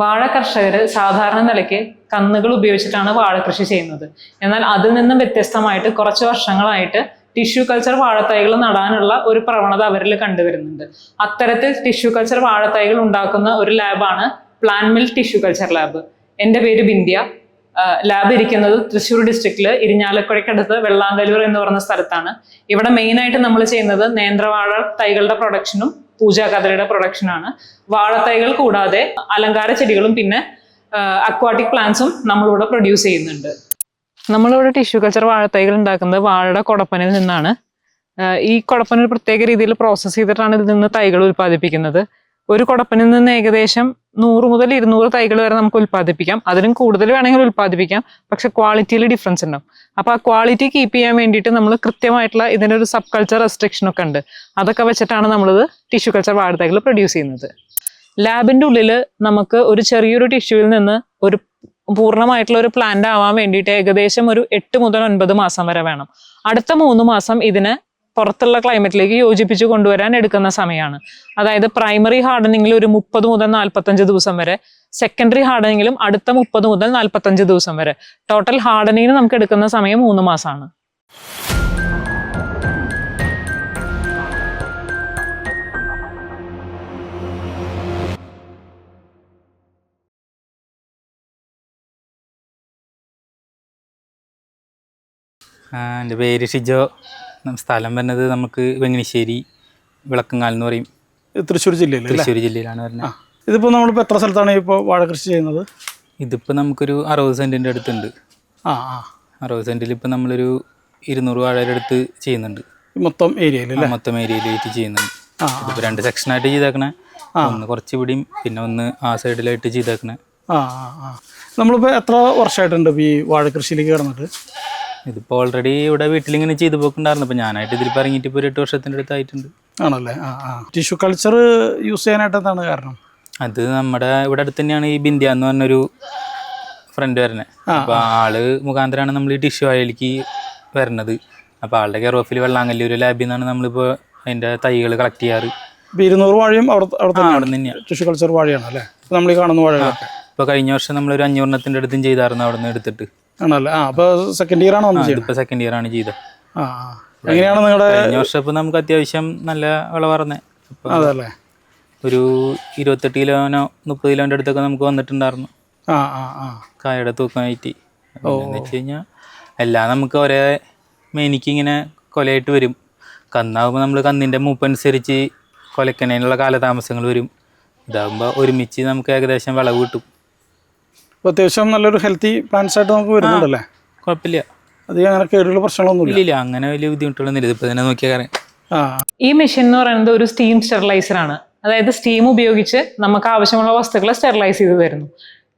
വാഴ കർഷകർ സാധാരണ നിലയ്ക്ക് കന്നുകൾ ഉപയോഗിച്ചിട്ടാണ് വാഴ കൃഷി ചെയ്യുന്നത്. എന്നാൽ അതിൽ നിന്നും വ്യത്യസ്തമായിട്ട് കുറച്ച് വർഷങ്ങളായിട്ട് ടിഷ്യൂ കൾച്ചർ വാഴത്തൈകൾ നടാനുള്ള ഒരു പ്രവണത അവരിൽ കണ്ടുവരുന്നുണ്ട്. അത്തരത്തിൽ ടിഷ്യൂ കൾച്ചർ വാഴത്തൈകൾ ഉണ്ടാക്കുന്ന ഒരു ലാബാണ് plan mill tissue culture lab എന്റെ പേര് ബിന്ധ്യ. ലാബ് ഇരിക്കുന്നത് തൃശ്ശൂർ ഡിസ്ട്രിക്റ്റിൽ ഇരിഞ്ഞാലക്കുഴയ്ക്കടുത്ത് വെള്ളാങ്കല്ലൂർ എന്ന് പറയുന്ന സ്ഥലത്താണ്. ഇവിടെ മെയിനായിട്ട് നമ്മൾ ചെയ്യുന്നത് നേന്ത്രവാഴ തൈകളുടെ പ്രൊഡക്ഷനും പൂജാകദളിയുടെ പ്രൊഡക്ഷനാണ് വാഴത്തൈകൾ കൂടാതെ അലങ്കാര ചെടികളും പിന്നെ അക്വാട്ടിക് പ്ലാന്റ്സും നമ്മളിവിടെ പ്രൊഡ്യൂസ് ചെയ്യുന്നുണ്ട്. നമ്മളിവിടെ ടിഷ്യൂ കൾച്ചർ വാഴത്തൈകൾ ഉണ്ടാക്കുന്നത് വാഴയുടെ കുടപ്പനിൽ നിന്നാണ്. ഈ കുടപ്പന ഒരു പ്രത്യേക രീതിയിൽ പ്രോസസ്സ് ചെയ്തിട്ടാണ് ഇതിൽ നിന്ന് തൈകൾ ഉൽപ്പാദിപ്പിക്കുന്നത്. ഒരു കുടപ്പനിൽ നിന്ന് ഏകദേശം നൂറ് മുതൽ ഇരുന്നൂറ് തൈകൾ വരെ നമുക്ക് ഉൽപ്പാദിപ്പിക്കാം. അതിലും കൂടുതൽ വേണമെങ്കിൽ ഉൽപ്പാദിപ്പിക്കാം. പക്ഷെ ക്വാളിറ്റിയിൽ ഡിഫറൻസ് ഉണ്ടാവും. അപ്പൊ ആ ക്വാളിറ്റി കീപ്പ് ചെയ്യാൻ വേണ്ടിയിട്ട് നമ്മൾ കൃത്യമായിട്ടുള്ള ഇതിന്റെ ഒരു സബ് കൾച്ചർ റെസ്ട്രിക്ഷൻ ഒക്കെ ഉണ്ട്. അതൊക്കെ വെച്ചിട്ടാണ് നമ്മളിത് ടിഷ്യൂ കൾച്ചർ വാഴത്തൈകൾ പ്രൊഡ്യൂസ് ചെയ്യുന്നത്. ലാബിന്റെ ഉള്ളിൽ നമുക്ക് ഒരു ചെറിയൊരു ടിഷ്യൂവിൽ നിന്ന് ഒരു പൂർണമായിട്ടുള്ള ഒരു പ്ലാന്റ് ആവാൻ വേണ്ടിയിട്ട് ഏകദേശം ഒരു എട്ട് മുതൽ ഒൻപത് മാസം വരെ വേണം. അടുത്ത മൂന്ന് മാസം ഇതിനെ പുറത്തുള്ള ക്ലൈമറ്റിലേക്ക് യോജിപ്പിച്ച് കൊണ്ടുവരാൻ എടുക്കുന്ന സമയമാണ് അതായത് പ്രൈമറി ഹാർഡനിങ്ങിൽ ഒരു മുപ്പത് മുതൽ നാൽപ്പത്തഞ്ച് ദിവസം വരെ സെക്കൻഡറി ഹാർഡനിങ്ങിലും അടുത്ത മുപ്പത് മുതൽ നാൽപ്പത്തഞ്ച് ദിവസം വരെ. ടോട്ടൽ ഹാർഡനിങ്ങിന് നമുക്ക് എടുക്കുന്ന സമയം മൂന്ന് മാസമാണ് എന്റെ പേര് ഷിജോ. സ്ഥലം വരുന്നത് നമുക്ക് വെങ്ങനിശ്ശേരി വിളക്കങ്ങാൽ എന്ന് പറയും. തൃശ്ശൂർ ജില്ലയിൽ തൃശ്ശൂർ ജില്ലയിലാണ് വരുന്നത്. ഇതിപ്പോൾ നമ്മളിപ്പോൾ എത്ര സ്ഥലത്താണ് ഇപ്പോൾ വാഴ കൃഷി ചെയ്യുന്നത്? ഇതിപ്പോൾ നമുക്കൊരു അറുപത് സെന്റിന്റെ അടുത്തുണ്ട്. ആ ആ. അറുപത് സെന്റിൽ ഇപ്പോൾ നമ്മളൊരു ഇരുന്നൂറ് വാഴയുടെ അടുത്ത് ചെയ്യുന്നുണ്ട്. മൊത്തം ഏരിയയിൽ മൊത്തം ഏരിയയിലായിട്ട് ചെയ്യുന്നുണ്ട്. ഇപ്പോൾ രണ്ട് സെക്ഷനായിട്ട് ചെയ്തേക്കണേ. ഒന്ന് കുറച്ച് ഇവിടെയും പിന്നെ ഒന്ന് ആ സൈഡിലായിട്ട് ചെയ്തേക്കണേ. ആ ആ ആ. നമ്മളിപ്പോൾ എത്ര വർഷമായിട്ടുണ്ട് ഈ വാഴ കൃഷിയിലേക്ക് കിടന്നിട്ട്? ഇതിപ്പോൾ ഓൾറെഡി ഇവിടെ വീട്ടിലിങ്ങനെ ചെയ്തു പോക്കുണ്ടായിരുന്നു. അപ്പോൾ ഞാനായിട്ട് ഇതിൽ ഇറങ്ങിയിട്ട് ഇപ്പൊ ഒരു എട്ട് വർഷത്തിന്റെ അടുത്തായിട്ടുണ്ട് ആണല്ലേ? ആ ആ. ടിഷ്യൂ കൾച്ചർ യൂസ് ചെയ്യാനായിട്ട് എന്താണ് കാരണം? അത് നമ്മുടെ ഇവിടെ അടുത്ത് തന്നെയാണ് ഈ ബിന്ദ്യ എന്ന് പറഞ്ഞൊരു ഫ്രണ്ട് വരണേ അപ്പോൾ ആൾ മുഖാന്തരമാണ് നമ്മൾ ഈ ടിഷ്യൂ അയലിക്ക് വരുന്നത്. അപ്പോൾ ആളുടെ കെയർ ഓഫിൽ വെള്ളാങ്കല്ലൂർ ലാബിൽ നിന്നാണ് നമ്മളിപ്പോൾ അതിന്റെ തൈകൾ കളക്ട് ചെയ്യാറ്. ഇരുന്നൂറ് വാഴയും അവിടെ അവിടെ തന്നെയാണ്. ടിഷ്യൂ കൾച്ചർ വാഴയാണ് അല്ലേ നമ്മൾ ഈ കാണുന്ന വാഴകളൊക്കെ. ഇപ്പോൾ കഴിഞ്ഞ വർഷം നമ്മളൊരു അഞ്ഞൂറിനത്തിന്റെ അടുത്തും ചെയ്തായിരുന്നു അവിടെ നിന്ന് എടുത്തിട്ട്. ആണല്ലേ? ആ അപ്പോൾ സെക്കൻഡ് ഇയർ ആണ് സെക്കൻഡ് ഇയർ ആണ് ചെയ്തത്. ആ എങ്ങനെയാണ് നിങ്ങളുടെ കഴിഞ്ഞ വർഷം ഇപ്പോൾ നമുക്ക് അത്യാവശ്യം നല്ല വിളവറന്നേ അതല്ലേ? ഒരു ഇരുപത്തെട്ട് കിലോനോ മുപ്പത് കിലോന്റെ അടുത്തൊക്കെ നമുക്ക് വന്നിട്ടുണ്ടായിരുന്നു. ആ ആ ആ. കായയുടെ തൂക്കമായിട്ട് എന്ന് വെച്ച് കഴിഞ്ഞാൽ എല്ലാം നമുക്ക് ഒരേ മേനിക്ക് ഇങ്ങനെ കൊലയായിട്ട് വരും. കന്നാകുമ്പോൾ നമ്മൾ കന്നിന്റെ മൂപ്പനുസരിച്ച് കൊലക്കണേനുള്ള കാലതാമസങ്ങൾ വരും. ഇതാകുമ്പോൾ ഒരുമിച്ച് നമുക്ക് ഏകദേശം വിളവ് കിട്ടും. അപ്പോൾ അത്യാവശ്യം നല്ലൊരു ഹെൽത്തി പ്ലാന്റ്സ് ആയിട്ട് നമുക്ക് വരുന്നുണ്ടല്ലേ? കുഴപ്പമില്ല അധികം അങ്ങനെ കേടുള്ള പ്രശ്നങ്ങളൊന്നുമില്ല. ഇല്ല ഇല്ല അങ്ങനെ വലിയ ബുദ്ധിമുട്ടുകളൊന്നും ഇല്ല. ഇതിപ്പോൾ തന്നെ നോക്കിയാൽ ഈ മെഷീൻ എന്ന് പറയുന്നത് ഒരു സ്റ്റീം സ്റ്റെറിലൈസർ ആണ്. അതായത് സ്റ്റീം ഉപയോഗിച്ച് നമുക്ക് ആവശ്യമുള്ള വസ്തുക്കളെ സ്റ്റെറിലൈസ് ചെയ്ത് തരുന്നു.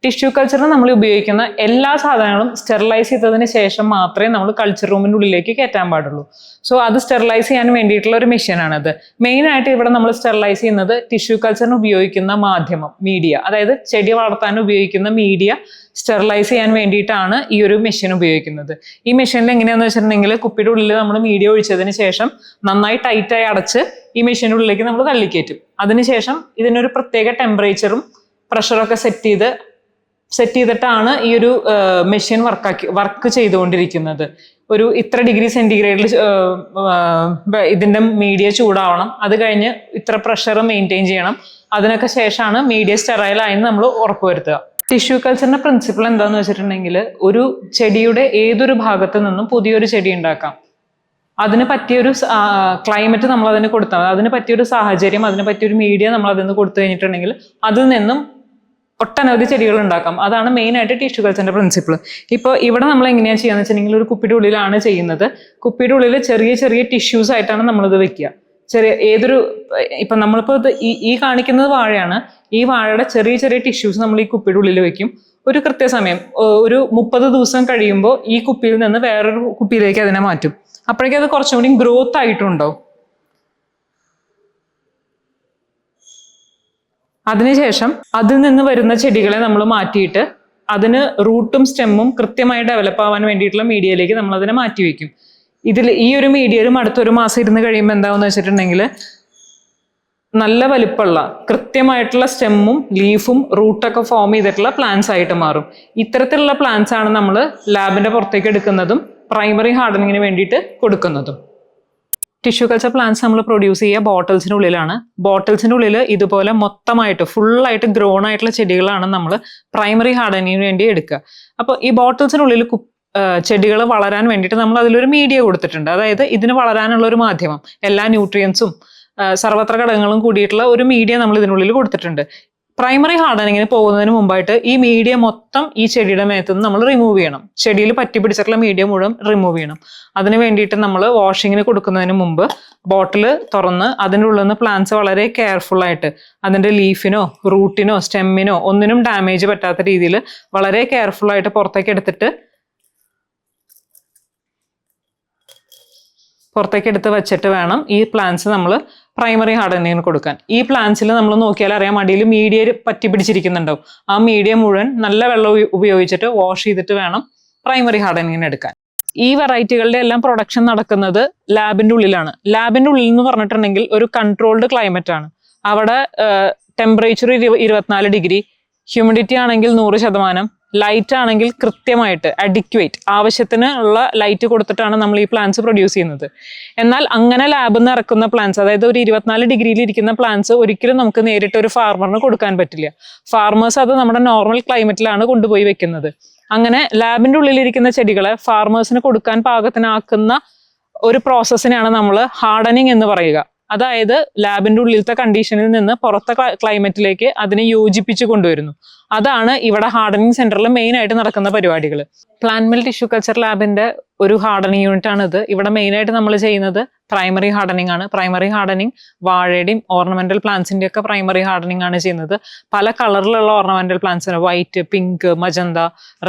ടിഷ്യൂ കൾച്ചറിന് നമ്മൾ ഉപയോഗിക്കുന്ന എല്ലാ സാധനങ്ങളും സ്റ്റെറിലൈസ് ചെയ്തതിന് ശേഷം മാത്രമേ നമ്മൾ കൾച്ചർ റൂമിന്റെ ഉള്ളിലേക്ക് കയറ്റാൻ പാടുള്ളൂ. സോ അത് സ്റ്റെറിലൈസ് ചെയ്യാൻ വേണ്ടിയിട്ടുള്ള ഒരു മെഷീനാണത് മെയിനായിട്ട് ഇവിടെ നമ്മൾ സ്റ്റെറിലൈസ് ചെയ്യുന്നത് ടിഷ്യൂ കൾച്ചറിന് ഉപയോഗിക്കുന്ന മാധ്യമം മീഡിയ അതായത് ചെടി വളർത്താൻ ഉപയോഗിക്കുന്ന മീഡിയ സ്റ്റെറിലൈസ് ചെയ്യാൻ വേണ്ടിയിട്ടാണ് ഈ ഒരു മെഷീൻ ഉപയോഗിക്കുന്നത്. ഈ മെഷീനിൽ എങ്ങനെയാണെന്ന് വെച്ചിട്ടുണ്ടെങ്കിൽ കുപ്പിയുടെ ഉള്ളിൽ നമ്മൾ മീഡിയ ഒഴിച്ചതിന് ശേഷം നന്നായി ടൈറ്റായി അടച്ച് ഈ മെഷീന്റെ ഉള്ളിലേക്ക് നമ്മൾ തള്ളിക്കയറ്റും അതിനുശേഷം ഇതിനൊരു പ്രത്യേക ടെമ്പറേച്ചറും പ്രഷറൊക്കെ സെറ്റ് ചെയ്ത് സെറ്റ് ചെയ്തിട്ടാണ് ഈ ഒരു മെഷീൻ വർക്കാക്കി വർക്ക് ചെയ്തുകൊണ്ടിരിക്കുന്നത്. ഒരു ഇത്ര ഡിഗ്രി സെന്റിഗ്രേഡിൽ ഇതിന്റെ മീഡിയ ചൂടാവണം. അത് കഴിഞ്ഞ് ഇത്ര പ്രഷർ മെയിന്റെയിൻ ചെയ്യണം. അതിനൊക്കെ ശേഷമാണ് മീഡിയ സ്റ്റെറൈൽ ആയെന്ന് നമ്മൾ ഉറപ്പുവരുത്തുക. ടിഷ്യൂ കൾച്ചറിന്റെ പ്രിൻസിപ്പിൾ എന്താന്ന് വെച്ചിട്ടുണ്ടെങ്കിൽ ഒരു ചെടിയുടെ ഏതൊരു ഭാഗത്ത് നിന്നും പുതിയൊരു ചെടി ഉണ്ടാക്കാം. അതിന് പറ്റിയൊരു ക്ലൈമറ്റ് നമ്മൾ അതിന് കൊടുത്താൽ അതിന് പറ്റിയൊരു സാഹചര്യം അതിന് പറ്റിയൊരു മീഡിയ നമ്മൾ അതിന് കൊടുത്തു കഴിഞ്ഞിട്ടുണ്ടെങ്കിൽ അതിൽ നിന്നും ഒട്ടനവധി ചെടികൾ ഉണ്ടാക്കാം അതാണ് മെയിൻ ആയിട്ട് ടിഷ്യൂ കൾച്ചറിന്റെ പ്രിൻസിപ്പിൾ ഇപ്പോൾ ഇവിടെ നമ്മൾ എങ്ങനെയാണ് ചെയ്യുക എന്ന് വെച്ചിട്ടുണ്ടെങ്കിൽ ഒരു കുപ്പിയുടെ ഉള്ളിലാണ് ചെയ്യുന്നത്. കുപ്പിയുടെ ഉള്ളിൽ ചെറിയ ചെറിയ ടിഷ്യൂസ് ആയിട്ടാണ് നമ്മളിത് വെക്കുക. ചെറിയ ഏതൊരു ഇപ്പൊ നമ്മളിപ്പോൾ ഇത് ഈ കാണിക്കുന്നത് വാഴയാണ്. ഈ വാഴയുടെ ചെറിയ ചെറിയ ടിഷ്യൂസ് നമ്മൾ ഈ കുപ്പിയുടെ ഉള്ളിൽ വെക്കും. ഒരു കൃത്യസമയം ഒരു മുപ്പത് ദിവസം കഴിയുമ്പോൾ ഈ കുപ്പിയിൽ നിന്ന് വേറൊരു കുപ്പിയിലേക്ക് അതിനെ മാറ്റും. അപ്പോഴേക്കും അത് കുറച്ചും കൂടി ഗ്രോത്ത് ആയിട്ടുണ്ടാവും. അതിനുശേഷം അതിൽ നിന്ന് വരുന്ന ചെടികളെ നമ്മൾ മാറ്റിയിട്ട് അതിന് റൂട്ടും സ്റ്റെമ്മും കൃത്യമായി ഡെവലപ്പ് ആവാൻ വേണ്ടിയിട്ടുള്ള മീഡിയയിലേക്ക് നമ്മൾ അതിനെ മാറ്റി വയ്ക്കും ഇതിൽ ഈ ഒരു മീഡിയയിലും അടുത്തൊരു മാസം ഇരുന്ന് കഴിയുമ്പോൾ എന്താണെന്ന് വെച്ചിട്ടുണ്ടെങ്കിൽ നല്ല വലിപ്പമുള്ള കൃത്യമായിട്ടുള്ള സ്റ്റെമ്മും ലീഫും റൂട്ടൊക്കെ ഫോം ചെയ്തിട്ടുള്ള പ്ലാന്റ്സ് ആയിട്ട് മാറും. ഇത്തരത്തിലുള്ള പ്ലാന്റ്സ് ആണ് നമ്മൾ ലാബിന്റെ പുറത്തേക്ക് എടുക്കുന്നതും പ്രൈമറി ഹാർഡനിങ്ങിന് വേണ്ടിയിട്ട് കൊടുക്കുന്നതും. ടിഷ്യൂ കൾച്ചർ പ്ലാന്റ്സ് നമ്മൾ പ്രൊഡ്യൂസ് ചെയ്യുക ബോട്ടിൽസിന്റെ ഉള്ളിലാണ് ബോട്ടിൽസിന്റെ ഉള്ളിൽ ഇതുപോലെ മൊത്തമായിട്ട് ഫുള്ളായിട്ട് ഗ്രോൺ ആയിട്ടുള്ള ചെടികളാണ് നമ്മൾ പ്രൈമറി ഹാർഡനിങ്ങിന് വേണ്ടി എടുക്കുക. അപ്പോൾ ഈ ബോട്ടിൽസിനുള്ളിൽ ചെടികൾ വളരാൻ വേണ്ടിയിട്ട് നമ്മൾ അതിലൊരു മീഡിയ കൊടുത്തിട്ടുണ്ട്. അതായത് ഇതിന് വളരാനുള്ള ഒരു മാധ്യമം. എല്ലാ ന്യൂട്രിയൻസും സർവത്ര ഘടകങ്ങളും കൂടിയിട്ടുള്ള ഒരു മീഡിയ നമ്മൾ ഇതിനുള്ളിൽ കൊടുത്തിട്ടുണ്ട്. പ്രൈമറി ഹാർഡനിങ്ങിന് പോകുന്നതിന് മുമ്പായിട്ട് ഈ മീഡിയം മൊത്തം ഈ ചെടിയുടെ മേത്ത് നിന്ന് നമ്മൾ റിമൂവ് ചെയ്യണം. ചെടിയിൽ പറ്റി പിടിച്ചിട്ടുള്ള മീഡിയ മുഴുവൻ റിമൂവ് ചെയ്യണം. അതിന് വേണ്ടിയിട്ട് നമ്മൾ വാഷിങ്ങിന് കൊടുക്കുന്നതിന് മുമ്പ് ബോട്ടിൽ തുറന്ന് അതിന്റെ ഉള്ളിൽ നിന്ന് പ്ലാന്റ്സ് വളരെ കെയർഫുൾ ആയിട്ട് അതിന്റെ ലീഫിനോ റൂട്ടിനോ സ്റ്റെമ്മിനോ ഒന്നിനും ഡാമേജ് പറ്റാത്ത രീതിയിൽ വളരെ കെയർഫുൾ ആയിട്ട് പുറത്തേക്ക് എടുത്തിട്ട് പുറത്തേക്ക് എടുത്ത് വെച്ചിട്ട് വേണം ഈ പ്ലാന്റ്സ് നമ്മൾ പ്രൈമറി ഹാർഡനിങ്ങിന് കൊടുക്കാൻ. ഈ പ്ലാന്റ്സിൽ നമ്മൾ നോക്കിയാൽ അറിയാം അടിയിൽ മീഡിയ പറ്റി പിടിച്ചിരിക്കുന്നുണ്ടാവും. ആ മീഡിയ മുഴുവൻ നല്ല വെള്ളം ഉപയോഗിച്ചിട്ട് വാഷ് ചെയ്തിട്ട് വേണം പ്രൈമറി ഹാർഡനിങ്ങിന് എടുക്കാൻ. ഈ വെറൈറ്റികളുടെ എല്ലാം പ്രൊഡക്ഷൻ നടക്കുന്നത് ലാബിന്റെ ഉള്ളിലാണ്. ലാബിന്റെ ഉള്ളിൽ എന്ന് പറഞ്ഞിട്ടുണ്ടെങ്കിൽ ഒരു കൺട്രോൾഡ് ക്ലൈമറ്റ് ആണ്. അവിടെ ടെമ്പറേച്ചർ ഇരുപത്തിനാല് ഡിഗ്രി ഹ്യൂമിഡിറ്റി ആണെങ്കിൽ നൂറ് ശതമാനം ലൈറ്റ് ആണെങ്കിൽ കൃത്യമായിട്ട് അഡിക്വേറ്റ് ആവശ്യത്തിന് ഉള്ള ലൈറ്റ് കൊടുത്തിട്ടാണ് നമ്മൾ ഈ പ്ലാന്റ്സ് പ്രൊഡ്യൂസ് ചെയ്യുന്നത്. എന്നാൽ അങ്ങനെ ലാബിൽ നിന്ന് ഇറക്കുന്ന പ്ലാന്റ്സ് അതായത് ഒരു ഇരുപത്തിനാല് ഡിഗ്രിയിൽ ഇരിക്കുന്ന പ്ലാന്റ്സ് ഒരിക്കലും നമുക്ക് നേരിട്ട് ഒരു ഫാർമറിന് കൊടുക്കാൻ പറ്റില്ല. ഫാർമേഴ്സ് അത് നമ്മുടെ നോർമൽ ക്ലൈമറ്റിലാണ് കൊണ്ടുപോയി വെക്കുന്നത്. അങ്ങനെ ലാബിന്റെ ഉള്ളിലിരിക്കുന്ന ചെടികളെ ഫാർമേഴ്സിന് കൊടുക്കാൻ പാകത്തിനാക്കുന്ന ഒരു പ്രോസസ്സിനെയാണ് നമ്മൾ ഹാർഡനിങ് എന്ന് പറയുക. അതായത് ലാബിന്റെ ഉള്ളിലത്തെ കണ്ടീഷനിൽ നിന്ന് പുറത്തെ ക്ലൈമറ്റിലേക്ക് അതിനെ യോജിപ്പിച്ച് കൊണ്ടുവരുന്നു. അതാണ് ഇവിടെ ഹാർഡനിങ് സെന്ററിൽ മെയിൻ ആയിട്ട് നടക്കുന്ന പരിപാടികൾ പ്ലാന്റ്മെൽ ടിഷ്യൂ കൾച്ചർ ലാബിന്റെ ഒരു ഹാർഡനിങ് യൂണിറ്റ് ആണ് ഇത് ഇവിടെ മെയിൻ ആയിട്ട് നമ്മൾ ചെയ്യുന്നത് പ്രൈമറി ഹാർഡനിങ് ആണ്. പ്രൈമറി ഹാർഡനിങ് വാഴയുടെയും ഓർണമെന്റൽ പ്ലാന്റ്സിന്റെ ഒക്കെ പ്രൈമറി ഹാർഡനിങ് ആണ് ചെയ്യുന്നത്. പല കളറിലുള്ള ornamental plants white pink magenta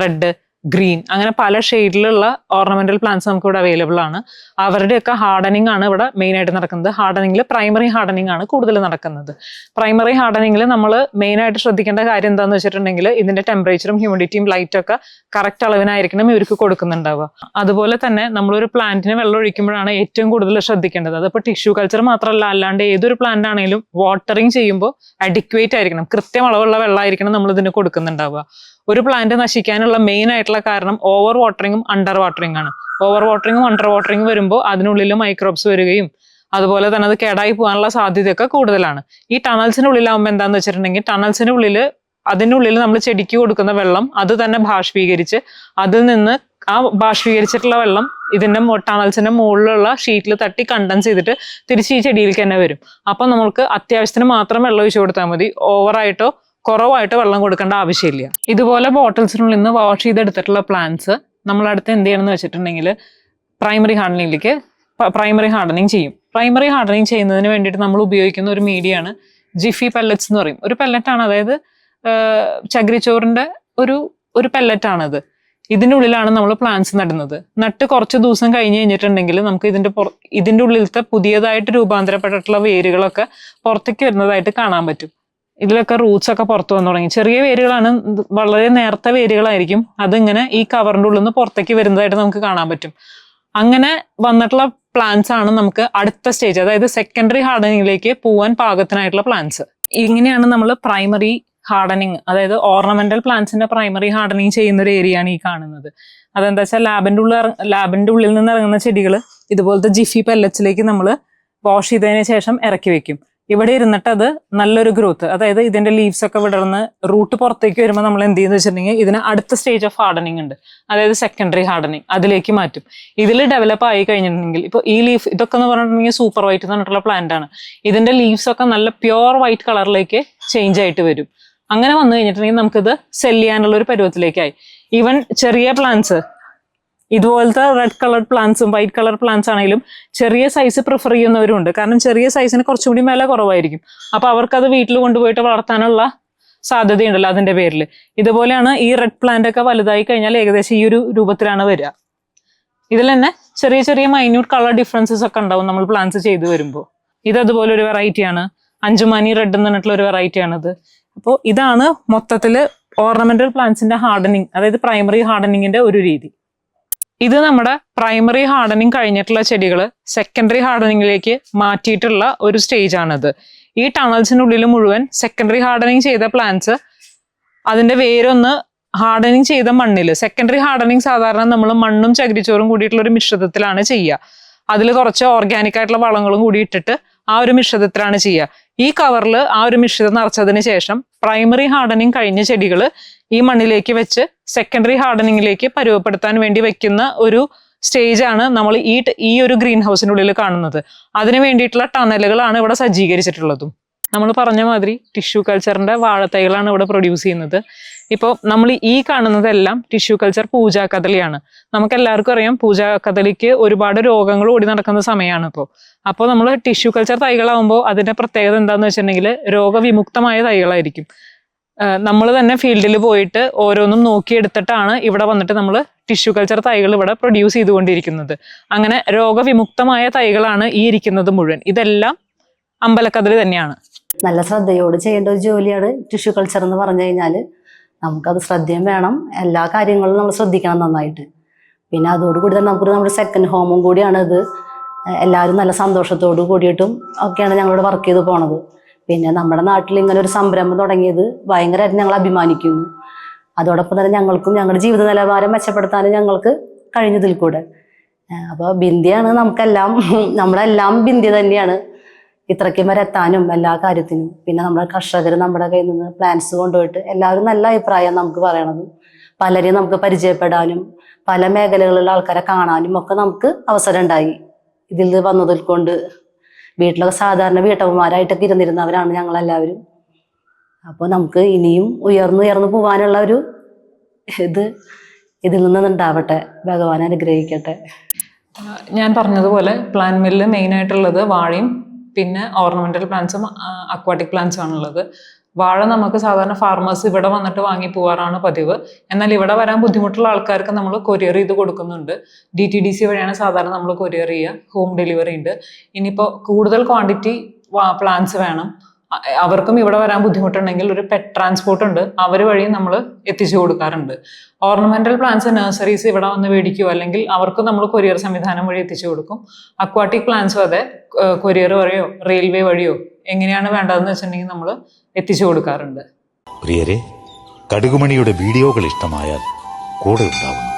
red green. അങ്ങനെ പല ഷെയ്ഡിലുള്ള ഓർണമെന്റൽ പ്ലാന്റ്സ് നമുക്ക് ഇവിടെ അവൈലബിൾ ആണ്. അവരുടെയൊക്കെ ഹാർഡനിങ് ആണ് ഇവിടെ മെയിൻ ആയിട്ട് നടക്കുന്നത്. ഹാർഡനിങ്ങിൽ പ്രൈമറി ഹാർഡനിങ് ആണ് കൂടുതൽ നടക്കുന്നത്. പ്രൈമറി ഹാർഡനിങ്ങിൽ നമ്മൾ മെയിൻ ആയിട്ട് ശ്രദ്ധിക്കേണ്ട കാര്യം എന്താണെന്ന് വെച്ചിട്ടുണ്ടെങ്കിൽ ഇതിന്റെ ടെമ്പറേച്ചറും ഹ്യൂമിഡിറ്റിയും ലൈറ്റും ഒക്കെ കറക്റ്റ് അളവിനായിരിക്കണം ഇവർക്ക് കൊടുക്കുന്നുണ്ടാവുക. അതുപോലെ തന്നെ നമ്മളൊരു പ്ലാന്റിന് വെള്ളം ഒഴിക്കുമ്പോഴാണ് ഏറ്റവും കൂടുതൽ ശ്രദ്ധിക്കേണ്ടത്. അതിപ്പോൾ ടിഷ്യൂ കൾച്ചർ മാത്രമല്ല അല്ലാണ്ട് ഏതൊരു പ്ലാന്റ് ആണെങ്കിലും വാട്ടറിങ് ചെയ്യുമ്പോൾ അഡിക്വേറ്റ് ആയിരിക്കണം. കൃത്യം അളവുള്ള വെള്ളമായിരിക്കണം നമ്മൾ ഇതിന് കൊടുക്കുന്നുണ്ടാവുക. ഒരു പ്ലാന്റ് നശിക്കാനുള്ള മെയിൻ ആയിട്ടുള്ള കാരണം ഓവർ വാട്ടറിങ്ങും അണ്ടർ വാട്ടറിങ് ആണ്. ഓവർ വാട്ടറിങ്ങും അണ്ടർ വാട്ടറിങ്ങും വരുമ്പോൾ അതിനുള്ളിൽ മൈക്രോബ്സ് വരികയും അതുപോലെ തന്നെ അത് കേടായി പോകാനുള്ള സാധ്യതയൊക്കെ കൂടുതലാണ്. ഈ ടണൽസിന്റെ ഉള്ളിലാവുമ്പോൾ എന്താന്ന് വെച്ചിട്ടുണ്ടെങ്കിൽ ടണൽസിന്റെ ഉള്ളിൽ അതിനുള്ളിൽ നമ്മൾ ചെടിക്ക് കൊടുക്കുന്ന വെള്ളം അത് തന്നെ ബാഷ്പീകരിച്ച് അതിൽ നിന്ന് ആ ബാഷ്പീകരിച്ചിട്ടുള്ള വെള്ളം ഇതിന്റെ ടണൽസിന്റെ മുകളിലുള്ള ഷീറ്റിൽ തട്ടി കണ്ടൻസ് ചെയ്തിട്ട് തിരിച്ച് ഈ ചെടിയിലേക്ക് തന്നെ വരും. അപ്പം നമുക്ക് അത്യാവശ്യത്തിന് മാത്രം വെള്ളം ഒഴിച്ചു കൊടുത്താൽ മതി. ഓവറായിട്ടോ കുറവായിട്ട് വെള്ളം കൊടുക്കേണ്ട ആവശ്യമില്ല. ഇതുപോലെ ബോട്ടിൽസിനുള്ളിൽ നിന്ന് വാഷ് ചെയ്തെടുത്തിട്ടുള്ള പ്ലാന്റ്സ് നമ്മൾ അടുത്ത് എന്ത് ചെയ്യണമെന്ന് വെച്ചിട്ടുണ്ടെങ്കിൽ പ്രൈമറി ഹാർഡനിങ്ങിലേക്ക് പ്രൈമറി ഹാർഡനിങ് ചെയ്യും. പ്രൈമറി ഹാർഡനിങ് ചെയ്യുന്നതിന് വേണ്ടിയിട്ട് നമ്മൾ ഉപയോഗിക്കുന്ന ഒരു മീഡിയയാണ് ജിഫി പെല്ലറ്റ്സ് എന്ന് പറയും. ഒരു പെല്ലറ്റാണ് അതായത് ചകിരിച്ചോറിന്റെ ഒരു ഒരു പെല്ലറ്റാണത് ഇതിന്റെ ഉള്ളിലാണ് നമ്മൾ പ്ലാന്റ്സ് നടുന്നത്. നട്ട് കുറച്ച് ദിവസം കഴിഞ്ഞ് കഴിഞ്ഞിട്ടുണ്ടെങ്കിൽ നമുക്ക് ഇതിന്റെ പുറ ഇതിന്റെ ഉള്ളിലത്തെ പുതിയതായിട്ട് രൂപാന്തരപ്പെട്ടിട്ടുള്ള വേരുകളൊക്കെ പുറത്തേക്ക് വരുന്നതായിട്ട് കാണാൻ പറ്റും. ഇതിലൊക്കെ റൂട്ട്സ് ഒക്കെ പുറത്തു വന്നു തുടങ്ങി. ചെറിയ വേരുകളാണ് വളരെ നേരത്തെ വേരുകളായിരിക്കും. അതിങ്ങനെ ഈ കവറിന്റെ ഉള്ളിൽ നിന്ന് പുറത്തേക്ക് വരുന്നതായിട്ട് നമുക്ക് കാണാൻ പറ്റും. അങ്ങനെ വന്നിട്ടുള്ള പ്ലാന്റ്സ് ആണ് നമുക്ക് അടുത്ത സ്റ്റേജ് അതായത് സെക്കൻഡറി ഹാർഡനിങ്ങിലേക്ക് പോവാൻ പാകത്തിനായിട്ടുള്ള പ്ലാന്റ്സ് ഇങ്ങനെയാണ് നമ്മൾ പ്രൈമറി ഹാർഡനിങ് അതായത് ഓർണമെന്റൽ പ്ലാന്റ്സിന്റെ പ്രൈമറി ഹാർഡനിങ് ചെയ്യുന്ന ഒരു ഏരിയ ആണ് ഈ കാണുന്നത്. അതെന്താ വെച്ചാൽ ലാബിന്റെ ഉള്ളിൽ ലാബിന്റെ ഉള്ളിൽ നിന്ന് ഇറങ്ങുന്ന ചെടികൾ ഇതുപോലത്തെ ജിഫി പെല്ലറ്റ്സിലേക്ക് നമ്മൾ വാഷ് ചെയ്തതിന് ശേഷം ഇറക്കി വെക്കും. ഇവിടെ ഇരുന്നിട്ട് അത് നല്ലൊരു ഗ്രോത്ത് അതായത് ഇതിന്റെ ലീവ്സ് ഒക്കെ വിടർന്ന് റൂട്ട് പുറത്തേക്ക് വരുമ്പോൾ നമ്മൾ എന്ത് ചെയ്യുന്ന വെച്ചിട്ടുണ്ടെങ്കിൽ ഇതിന് അടുത്ത സ്റ്റേജ് ഓഫ് ഹാർഡനിങ് ഉണ്ട്. അതായത് സെക്കൻഡറി ഹാർഡനിങ് അതിലേക്ക് മാറ്റും. ഇതിൽ ഡെവലപ്പ് ആയി കഴിഞ്ഞിട്ടുണ്ടെങ്കിൽ ഇപ്പോൾ ഈ ലീഫ് ഇതൊക്കെ എന്ന് പറഞ്ഞിട്ടുണ്ടെങ്കിൽ സൂപ്പർ വൈറ്റ് എന്ന് പറഞ്ഞിട്ടുള്ള പ്ലാന്റ് ആണ്. ഇതിന്റെ ലീവ്സ് ഒക്കെ നല്ല പ്യുർ വൈറ്റ് കളറിലേക്ക് ചേഞ്ച് ആയിട്ട് വരും. അങ്ങനെ വന്നു കഴിഞ്ഞിട്ടുണ്ടെങ്കിൽ നമുക്കിത് സെല്ല് ചെയ്യാനുള്ള ഒരു പരുവത്തിലേക്കായി. ഈവൻ ചെറിയ പ്ലാന്റ്സ് ഇതുപോലത്തെ റെഡ് കളർഡ് പ്ലാന്റ്സും വൈറ്റ് കളർ പ്ലാന്റ്സ് ആണെങ്കിലും ചെറിയ സൈസ് പ്രിഫർ ചെയ്യുന്നവരുണ്ട് കാരണം ചെറിയ സൈസിന് കുറച്ചും കൂടി വില കുറവായിരിക്കും. അപ്പൊ അവർക്കത് വീട്ടിൽ കൊണ്ടുപോയിട്ട് വളർത്താനുള്ള സാധ്യതയുണ്ടല്ലോ അതിന്റെ പേരിൽ ഇതുപോലെയാണ് ഈ റെഡ് പ്ലാന്റ് ഒക്കെ വലുതായി കഴിഞ്ഞാൽ ഏകദേശം ഈ ഒരു രൂപത്തിലാണ് വരിക. ഇതിൽ തന്നെ ചെറിയ ചെറിയ മൈന്യൂട്ട് കളർ ഡിഫറൻസസ് ഒക്കെ ഉണ്ടാവും നമ്മൾ പ്ലാന്റ്സ് ചെയ്ത് വരുമ്പോൾ. ഇത് അതുപോലെ ഒരു വെറൈറ്റിയാണ് അഞ്ചുമാനി റെഡ് എന്ന് പറഞ്ഞിട്ടുള്ള ഒരു വെറൈറ്റി ആണിത്. അപ്പോൾ ഇതാണ് മൊത്തത്തിൽ ഓർണമെന്റൽ പ്ലാന്റ്സിന്റെ ഹാർഡനിങ് അതായത് പ്രൈമറി ഹാർഡനിങ്ങിന്റെ ഒരു രീതി. ഇത് നമ്മുടെ പ്രൈമറി ഹാർഡനിങ് കഴിഞ്ഞിട്ടുള്ള ചെടികൾ സെക്കൻഡറി ഹാർഡനിങ്ങിലേക്ക് മാറ്റിയിട്ടുള്ള ഒരു സ്റ്റേജ് ആണിത്. ഈ ടണൽസിനുള്ളിൽ മുഴുവൻ സെക്കൻഡറി ഹാർഡനിങ് ചെയ്ത പ്ലാന്റ്സ് അതിന്റെ വേരൊന്ന് ഹാർഡനിങ് ചെയ്ത മണ്ണിൽ സെക്കൻഡറി ഹാർഡനിങ് സാധാരണ നമ്മൾ മണ്ണും ചകിരിച്ചോറും കൂടിയിട്ടുള്ള ഒരു മിശ്രിതത്തിലാണ് ചെയ്യുക. അതിൽ കുറച്ച് ഓർഗാനിക് ആയിട്ടുള്ള വളങ്ങളും കൂടി ഇട്ടിട്ട് ആ ഒരു മിശ്രിതത്തിലാണ് ചെയ്യുക. ഈ കവറിൽ ആ ഒരു മിശ്രിതം നിറച്ചതിന് ശേഷം പ്രൈമറി ഹാർഡനിങ് കഴിഞ്ഞ ചെടികൾ ഈ മണ്ണിലേക്ക് വെച്ച് സെക്കൻഡറി ഹാർഡനിങ്ങിലേക്ക് പരുവപ്പെടുത്താൻ വേണ്ടി വെക്കുന്ന ഒരു സ്റ്റേജ് ആണ് നമ്മൾ ഈ ഈ ഒരു ഗ്രീൻ ഹൗസിനുള്ളിൽ കാണുന്നത്. അതിന് വേണ്ടിയിട്ടുള്ള ടണലുകളാണ് ഇവിടെ സജ്ജീകരിച്ചിട്ടുള്ളതും. നമ്മൾ പറഞ്ഞ മാതിരി ടിഷ്യൂ കൾച്ചറിന്റെ വാഴത്തൈകളാണ് ഇവിടെ പ്രൊഡ്യൂസ് ചെയ്യുന്നത്. ഇപ്പോൾ നമ്മൾ ഈ കാണുന്നതെല്ലാം ടിഷ്യൂ കൾച്ചർ പൂജാ കദളിയാണ്. നമുക്ക് എല്ലാവർക്കും അറിയാം പൂജാ കദളിക്ക് ഒരുപാട് രോഗങ്ങൾ ഓടി നടക്കുന്ന സമയമാണ് ഇപ്പോൾ അപ്പോൾ നമ്മൾ ടിഷ്യൂ കൾച്ചർ തൈകളാവുമ്പോൾ അതിന്റെ പ്രത്യേകത എന്താണെന്ന് വെച്ചിട്ടുണ്ടെങ്കിൽ രോഗവിമുക്തമായ തൈകളായിരിക്കും. നമ്മൾ തന്നെ ഫീൽഡിൽ പോയിട്ട് ഓരോന്നും നോക്കിയെടുത്തിട്ടാണ് ഇവിടെ വന്നിട്ട് നമ്മൾ ടിഷ്യൂ കൾച്ചർ തൈകൾ ഇവിടെ പ്രൊഡ്യൂസ് ചെയ്തുകൊണ്ടിരിക്കുന്നത്. അങ്ങനെ രോഗവിമുക്തമായ തൈകളാണ് ഈ ഇരിക്കുന്നത് മുഴുവൻ. ഇതെല്ലാം അമ്പലക്കതിൽ തന്നെയാണ്. നല്ല ശ്രദ്ധയോട് ചെയ്യേണ്ട ഒരു ജോലിയാണ് ടിഷ്യൂ കൾച്ചർ എന്ന് പറഞ്ഞു കഴിഞ്ഞാൽ നമുക്കത് ശ്രദ്ധയും വേണം. എല്ലാ കാര്യങ്ങളും നമ്മൾ ശ്രദ്ധിക്കണം നന്നായിട്ട്. പിന്നെ അതോടുകൂടി തന്നെ നമുക്കൊരു നമ്മുടെ സെക്കൻഡ് ഹോമും കൂടിയാണ് ഇത്. എല്ലാവരും നല്ല സന്തോഷത്തോട് കൂടിയിട്ടും ഒക്കെയാണ് ഞങ്ങളോട് വർക്ക് ചെയ്ത് പോണത്. പിന്നെ നമ്മുടെ നാട്ടിൽ ഇങ്ങനെ ഒരു സംരംഭം തുടങ്ങിയത് ഭയങ്കരമായിട്ട് ഞങ്ങൾ അഭിമാനിക്കുന്നു. അതോടൊപ്പം തന്നെ ഞങ്ങൾക്കും ഞങ്ങളുടെ ജീവിത നിലവാരം മെച്ചപ്പെടുത്താനും ഞങ്ങൾക്ക് കഴിഞ്ഞതിൽ കൂടെ. അപ്പോൾ ബിന്ദിയാണ് നമുക്കെല്ലാം. നമ്മളെല്ലാം ബിന്ദി തന്നെയാണ്. ഇത്രയ്ക്കും വരെ എത്താനും എല്ലാ കാര്യത്തിനും. പിന്നെ നമ്മുടെ കർഷകർ നമ്മുടെ കയ്യിൽ നിന്ന് പ്ലാൻസ് കൊണ്ടുപോയിട്ട് എല്ലാവരും നല്ല അഭിപ്രായം നമുക്ക് പറയണത്. പലരെയും നമുക്ക് പരിചയപ്പെടാനും പല മേഖലകളിലുള്ള ആൾക്കാരെ കാണാനും ഒക്കെ നമുക്ക് അവസരം ഉണ്ടായി ഇതിൽ വന്നതിൽ കൊണ്ട് വീട്ടിലൊക്കെ സാധാരണ വീട്ടമ്മമാരായിട്ടൊക്കെ ഇരുന്നിരുന്നവരാണ് ഞങ്ങളെല്ലാവരും. അപ്പോൾ നമുക്ക് ഇനിയും ഉയർന്നു ഉയർന്നു പോകാനുള്ള ഒരു ഇത് ഇതിൽ നിന്ന് ഉണ്ടാവട്ടെ ഭഗവാൻ അനുഗ്രഹിക്കട്ടെ. ഞാൻ പറഞ്ഞതുപോലെ പ്ലാൻ മില്ല് മെയിൻ ആയിട്ടുള്ളത് വാഴയും പിന്നെ ഓർണമെന്റൽ പ്ലാന്റ്സും അക്വാട്ടിക് പ്ലാന്റ്സും ആണുള്ളത് വാഴ നമുക്ക് സാധാരണ ഫാർമേഴ്സ് ഇവിടെ വന്നിട്ട് വാങ്ങി പോവാറാണ് പതിവ്. എന്നാൽ ഇവിടെ വരാൻ ബുദ്ധിമുട്ടുള്ള ആൾക്കാർക്ക് നമ്മൾ കൊറിയർ ചെയ്ത് കൊടുക്കുന്നുണ്ട്. ഡി ടി ഡി സി വഴിയാണ് സാധാരണ നമ്മൾ കൊറിയർ ചെയ്യുക. ഹോം ഡെലിവറി ഉണ്ട്. ഇനിയിപ്പോൾ കൂടുതൽ ക്വാണ്ടിറ്റി പ്ലാന്റ്സ് വേണം. അവർക്കും ഇവിടെ വരാൻ ബുദ്ധിമുട്ടുണ്ടെങ്കിൽ ഒരു പെറ്റ് ട്രാൻസ്പോർട്ട് ഉണ്ട്. അവർ വഴി നമ്മൾ എത്തിച്ചു കൊടുക്കാറുണ്ട്. ഓർണമെന്റൽ പ്ലാന്റ്സ് നഴ്സറീസ് ഇവിടെ വന്ന് മേടിക്കുമോ അല്ലെങ്കിൽ അവർക്ക് നമ്മൾ കൊറിയർ സംവിധാനം വഴി എത്തിച്ചു കൊടുക്കും. അക്വാട്ടിക് പ്ലാന്റ്സും അതെ. കൊറിയർ വഴിയോ റെയിൽവേ വഴിയോ എങ്ങനെയാണ് വേണ്ടതെന്ന് വെച്ചിട്ടുണ്ടെങ്കിൽ നമ്മൾ എത്തിച്ചു കൊടുക്കാറുണ്ട്. പ്രിയരെ കടുകുമണിയുടെ വീഡിയോകൾ ഇഷ്ടമായാൽ കൂടെ ഉണ്ടാവണം.